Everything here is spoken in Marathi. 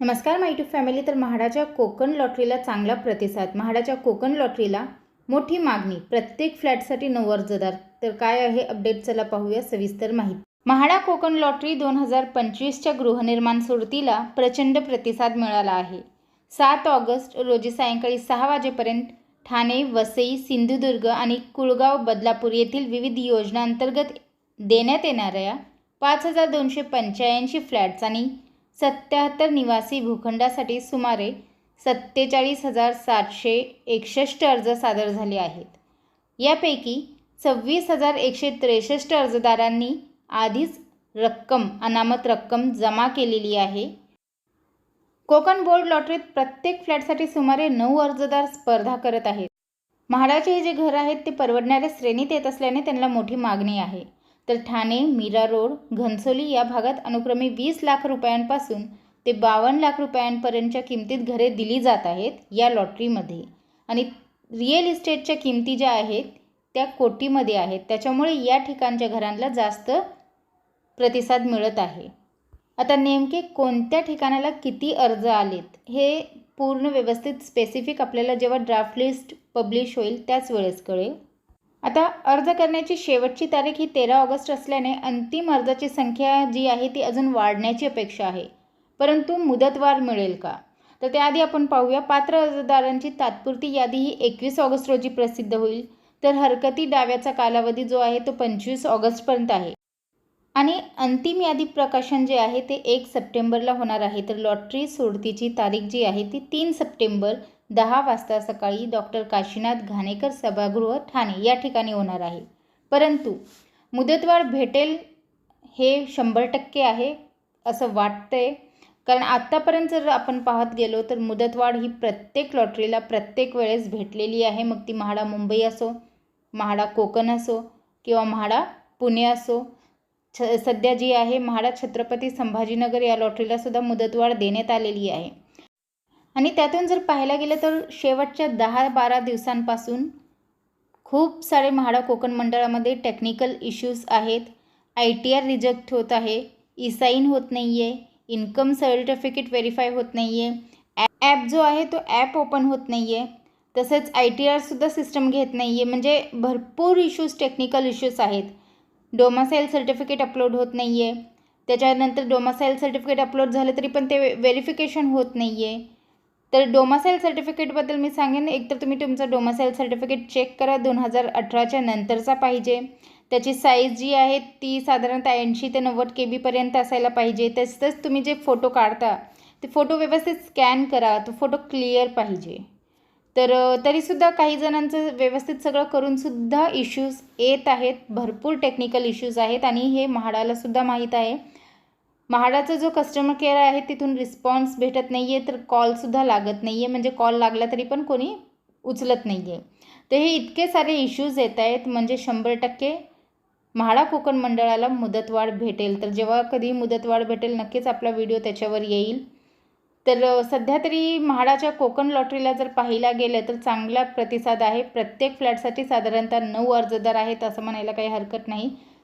नमस्कार माय टू फॅमिली. तर म्हाडाच्या कोकण लॉटरीला चांगला प्रतिसाद. म्हाडाच्या कोकण लॉटरीला मोठी मागणी प्रत्येक फ्लॅटसाठी नऊ अर्जदार. तर काय आहे अपडेट चला पाहूया सविस्तर माहिती. म्हाडा कोकण लॉटरी दोन हजार पंचवीसच्या गृहनिर्माण सोडतीला प्रचंड प्रतिसाद मिळाला आहे. सात ऑगस्ट रोजी सायंकाळी सहा वाजेपर्यंत ठाणे वसई सिंधुदुर्ग आणि कुळगाव बदलापूर येथील विविध योजनांतर्गत देण्यात येणाऱ्या पाच हजार दोनशे पंच्याऐंशी फ्लॅट्स आणि सत्याहत्तर निवासी भूखंडासाठी सुमारे सत्तेचाळीस हजार सातशे एकसष्ट अर्ज सादर झाले आहेत. यापैकी सव्वीस हजार एकशे त्रेसष्ट अर्जदारांनी आधीच रक्कम अनामत रक्कम जमा केलेली आहे. कोकण बोर्ड लॉटरीत प्रत्येक फ्लॅटसाठी सुमारे नऊ अर्जदार स्पर्धा करत आहेत. म्हाडाचे हे जे घर आहेत ते परवडणाऱ्या श्रेणीत येत असल्याने त्यांना मोठी मागणी आहे. तर ठाणे मीरा रोड घनसोली या भागात अनुक्रमे वीस लाख रुपयांपासून ते बावन्न लाख रुपयांपर्यंतच्या किमतीत घरे दिली जात आहेत या लॉटरीमध्ये. आणि रिअल इस्टेटच्या किमती ज्या आहेत त्या कोटीमध्ये आहेत. त्याच्यामुळे या ठिकाणच्या घरांना जास्त प्रतिसाद मिळत आहे. आता नेमके कोणत्या ठिकाणाला किती अर्ज आलेत हे पूर्ण व्यवस्थित स्पेसिफिक आपल्याला जेव्हा ड्राफ्ट लिस्ट पब्लिश होईल त्याच वेळेस कळेल. आता अर्ज करण्याची शेवटची तारीख ही तेरा ऑगस्ट असल्याने अंतिम अर्जाची संख्या जी आहे ती अजून वाढण्याची अपेक्षा आहे. परंतु मुदतवार मिळेल का? तर त्याआधी आपण पाहूया पात्र अर्जदारांची तात्पुरती यादी ही एकवीस ऑगस्ट रोजी प्रसिद्ध होईल. तर हरकती डाव्याचा कालावधी जो आहे तो पंचवीस ऑगस्टपर्यंत आहे. आणि अंतिम यादी प्रकाशन जे आहे ते एक सप्टेंबरला होणार आहे. तर लॉटरी सोडतीची तारीख जी आहे ती तीन सप्टेंबर दहा वाजता सकाळी डॉक्टर काशीनाथ घाणेकर सभागृह ठाणे या ठिकाणी होणार आहे. परंतु मुदतवाढ भेटेल हे शंभर टक्के आहे असं वाटतंय. कारण आत्तापर्यंत जर आपण पाहत गेलो तर मुदतवाढ ही प्रत्येक लॉटरीला प्रत्येक वेळेस भेटलेली आहे. मग ती म्हाडा मुंबई असो म्हाडा कोकण असो किंवा म्हाडा पुणे असो छ सध्या जी आहे म्हाडा छत्रपती संभाजीनगर या लॉटरीला सुद्धा मुदतवाढ देण्यात आलेली आहे. आणि त्यातून जर पाहायला गेलं तर शेवटच्या दहा बारा दिवसांपासून खूप सारे म्हाडा कोकण मंडळामध्ये टेक्निकल इश्यूज आहेत. आय टी आर रिजेक्ट होत आहे. ई साईन होत नाही आहे इन्कम सर्टिफिकेट व्हेरीफाय होत नाही आहे ॲप जो आहे तो ॲप ओपन होत नाही आहे तसेच आय टी आरसुद्धा सिस्टम घेत नाही आहे म्हणजे भरपूर इश्यूज टेक्निकल इश्यूज आहेत. डोमासाईल सर्टिफिकेट अपलोड होत नाही आहे त्याच्यानंतर डोमासाईल सर्टिफिकेट अपलोड झालं तरी पण ते व्हेरिफिकेशन होत नाही आहे तर डोमासाईल सर्टिफिकेटबद्दल मी सांगेन. एकतर तुम्ही तुमचं डोमासाईल सर्टिफिकेट चेक करा. दोन हजार अठराच्या नंतरचा पाहिजे. त्याची साईज जी आहे ती साधारणतः ऐंशी ते नव्वद के बीपर्यंत असायला पाहिजे. तसंच तुम्ही जे फोटो काढता ते फोटो व्यवस्थित स्कॅन करा. तो फोटो क्लिअर पाहिजे. तर तरीसुद्धा काही जणांचं व्यवस्थित सगळं करूनसुद्धा इश्यूज येत आहेत. भरपूर टेक्निकल इश्यूज आहेत आणि हे म्हाडालासुद्धा माहीत आहे. म्हाडाचा जो कस्टमर केअर आहे तिथून रिस्पॉन्स भेटत नाही आहे तर कॉलसुद्धा लागत नाही आहे म्हणजे कॉल लागला तरी पण कोणी उचलत नाही आहे तर हे इतके सारे इश्यूज येत आहेत म्हणजे शंभर टक्के म्हाडा कोकण मंडळाला मुदतवाढ भेटेल. तर जेव्हा कधी मुदतवाढ भेटेल नक्कीच आपला व्हिडिओ त्याच्यावर येईल. तर सध्या तरी म्हाडाच्या कोकण लॉटरीला जर पाहिला गेलं तर चांगला प्रतिसाद आहे. प्रत्येक फ्लॅटसाठी साधारणतः नऊ अर्जदार आहेत असं म्हणायला काही हरकत नाही.